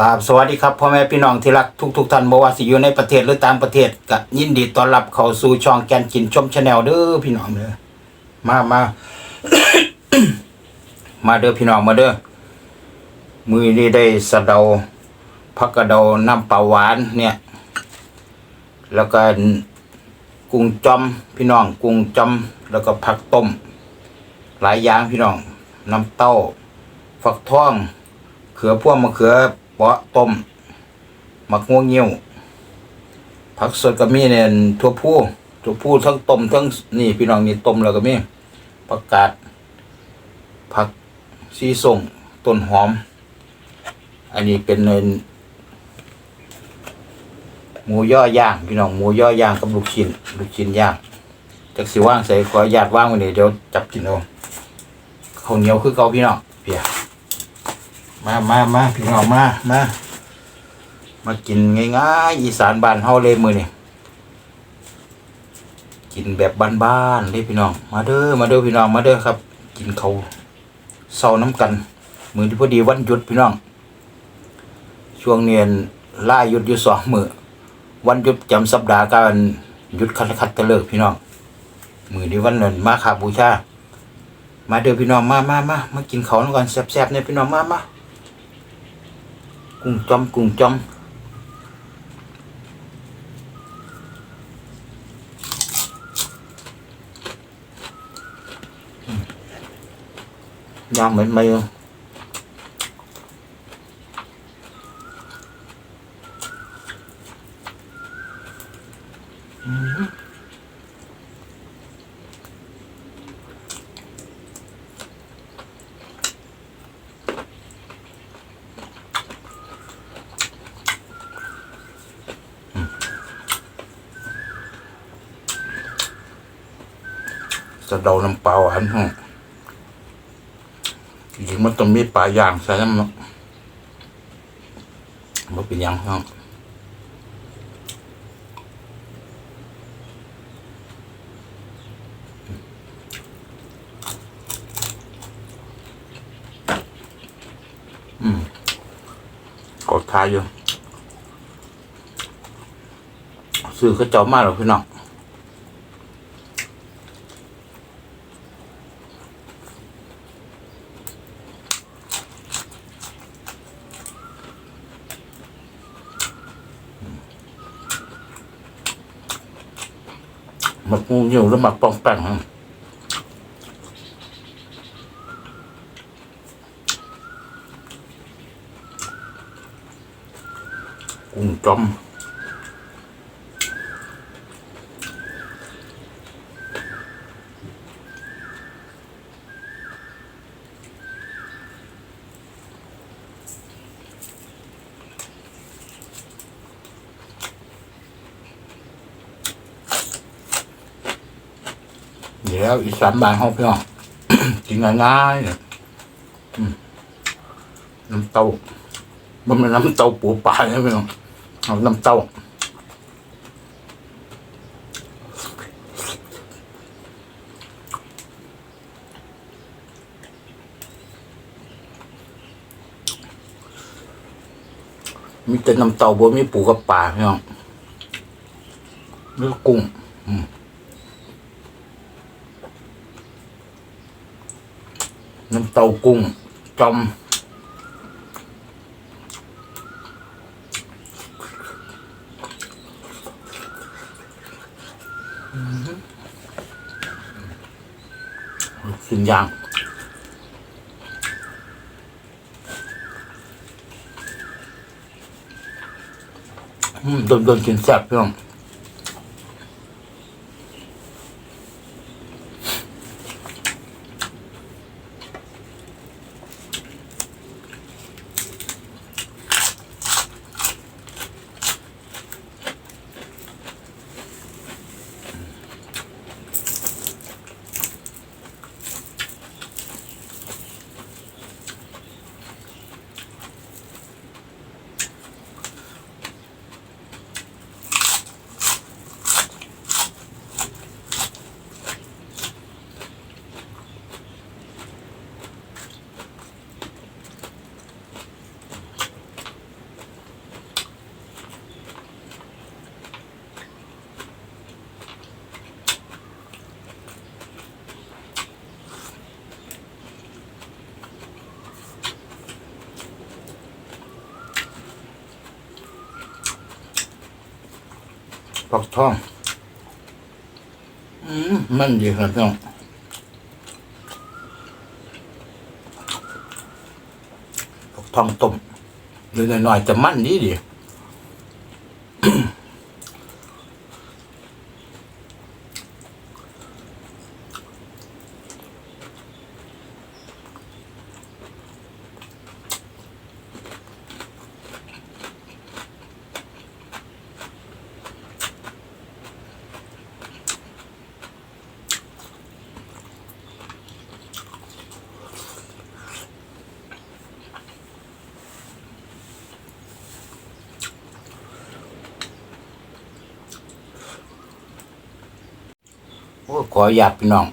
ครับสวัสดีครับพ่อแม่พี่น้องที่รักทุกทุกท่านบ่ว่าสิอยู่ในประเทศหรือต่างประเทศก็ยินดีต้อนรับเข้าสู่ช่องแกนกินชมชาแนลเด้อพี่น้องเด้อมามามาเด้อพี่น้องมาเด้อมือนี้ได้สะเดาผักกระเดาน้ำปลาหวานเนี่ย แล้วก็กุ้งจอมพี่น้อง กุ้งจอมแล้วก็ผักต้ม หลายอย่างพี่น้องน้ำเต้า ฟักทองเขือพวงมะเขือ เปาะต้มมักง่วงเงี้ยว ผักสดก็มีเนี่ยทั่วผู้ทั่วผู้ทั้งต้มทั้งนี่พี่น้องนี่ต้มแล้วก็มีผักกาดผักซีส่งต้นหอม อันนี้เป็นเนินหมูย่อย่างพี่น้องหมูย่อย่างกับลูกชิ้นลูกชิ้นย่างจากสิว่างใส่ขออนุญาตว่างไว้นี่เดี๋ยวจับกินเอาข้าวเหนียวคือเกาพี่น้องเพีย มามามาพี่น้องมามามากินง่ายๆอีสานบ้านเฮาเลยมือนี่กินแบบบ้านๆเลยพี่น้อง มาเด้อมาเด้อพี่น้องมาเด้อครับ กินเขาเศร้าน้ำกันมือที่พอดีวันหยุดพี่น้อง ช่วงเนียนล่าหยุดอยู่สองมือวันหยุดจำสัปดาห์การหยุดคัดคัดตะเลิกพี่น้อง มือที่วันนั้นมาคาบูชามาเด้อพี่น้องมามามามากินเขาแล้วกันแซ่บๆเนี่ยพี่น้องมามา กุ้งจอมกุ้งจอมอืมย่างเหม็นไหมอะอืม สะเดาน้ำปลาหวานฮะจริงมันต้องมีปลาย่างใส่น้ำมันเป็นยังครับอืมกดทายอยู่ซื้อเขาเจ้ามาหรอพี่น้อง หมักงูเหี่ยวแล้วหมักปองแป้งกุ้งจอม เดี๋ยวอีสานบานเขาพี่น้องกินง่ายๆเนี่ยน้ำเต้ามันเป็นน้ำเต้าปูปลาเนี่ยพี่น้องเอาน้ำเต้ามีแต่น้ำเต้าบ่มีปูกับปลาพี่น้องแล้วก็กุ้ง น้ำเต้ากุ้งจอมสิ่งอย่างอืมโดนโดนกินแซ่บพี่น้อง อ ฟักทองอืมมันดีครับพี่น้องฟักทองต้มหรือหน่อยๆแต่มันดีดี ขออยาตพี่น้อง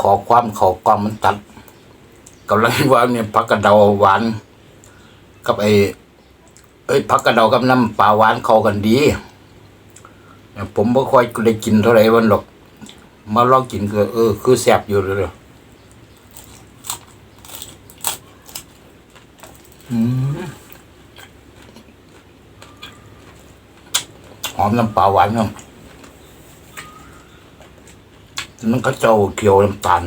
ขอความขากล้องมันตัดกำลังว่าเนี่ยผักกระเดาหวาน กับไอ้เอ้ยผักกระเดากับน้ำปลาหวานเข้ากันดีผมไม่ค่อยได้กินเท่าไหร่วันหรอก มาลองกินก็เออ คือแซ่บอยู่เลยอืมหอมน้ำปลาหวานเนาะ มันก็เจ้าเกี่ยวน้ำตาล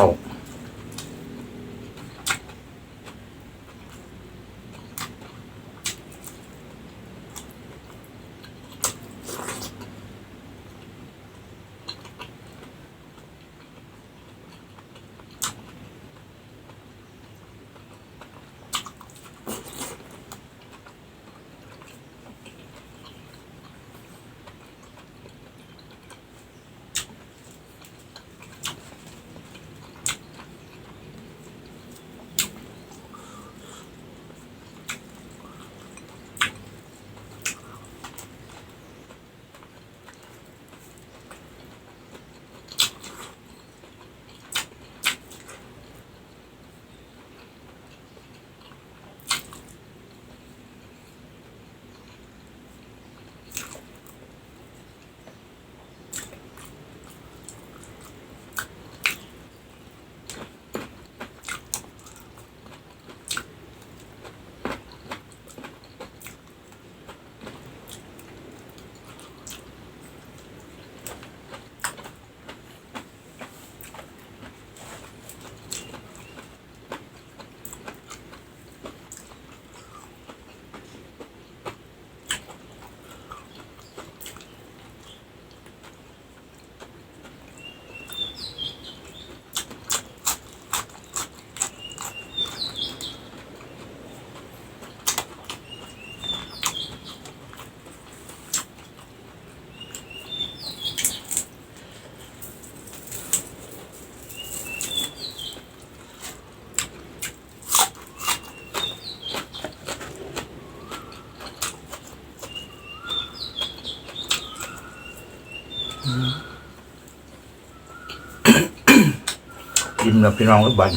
ต กยิ้มแล้วพี่น้องก็บัน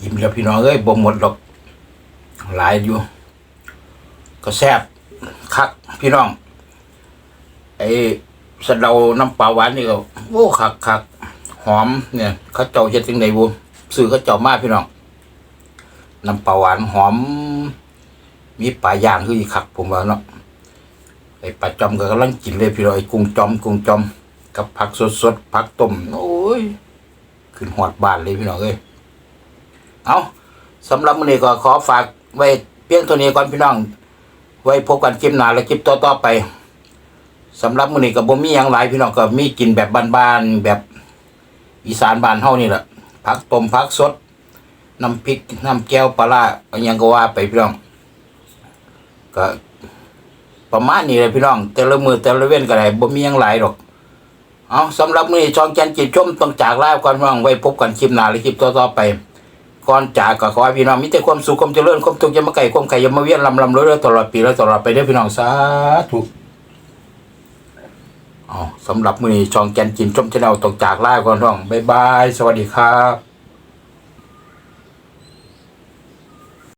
ยิ้มแล้วพี่น้องเอ้ยบ่หมดดอก หลายอยู่ ก็แซบคักพี่น้อง ไอ้สะเดาน้ำปลาหวานนี่ก็โอ้คักคักหอมเนี่ยเขาเจ้าเฮ็ดจังไดบ่ซื้อเขาเจ้ามาพี่น้องน้ำปลาหวานหอม มีปลาย่างคืออีคักผมว่าเนาะไอ้ปลาจอมก็กำลังกินเลยพี่น้องไอ้กุ้งจอมกุ้งจอม กับผักสดๆผักต้มโอ้ยขึ้นหอดบ้านเลยพี่น้องเอ้ยเอาสำหรับมื้อนี้ก็ขอฝากไว้เพียงเท่านี้ก่อนพี่น้อง ไว้พบกันคลิปหน้าและคลิปต่อๆไปสำหรับมื้อนี้ก็บ่มีหยังหลายพี่น้องก็มีกินแบบบ้านๆแบบอีสานบ้านเฮานี่แหละผักต้มผักสดน้ำพริกน้ำแก้วปลาร้าอันยังก็ว่าไปพี่น้อง ก็ประมาณนี้เลยพี่น้อง แต่ละมือแต่ละเว้นก็ได้บ่มีหยังหลายดอก เอาสำหรับมือนี้ช่องแกนจิตชมต้องจากลาก่อนว่างไว้พบกันคลิปหน้าหรือคลิปต่อๆไปก่อนจากก็ขอให้พี่น้องมีแต่ความสุขความเจริญความทุกข์ยามไก่ความไก่ยามเวียนลำลำเรื่อยๆตลอดปีและตลอดไปเด้อพี่น้องสาธุเอาสำหรับมือช่องแกนจินชมชาแนลต้องจากลาก่อนพี่น้องบ๊ายบาย สวัสดีครับ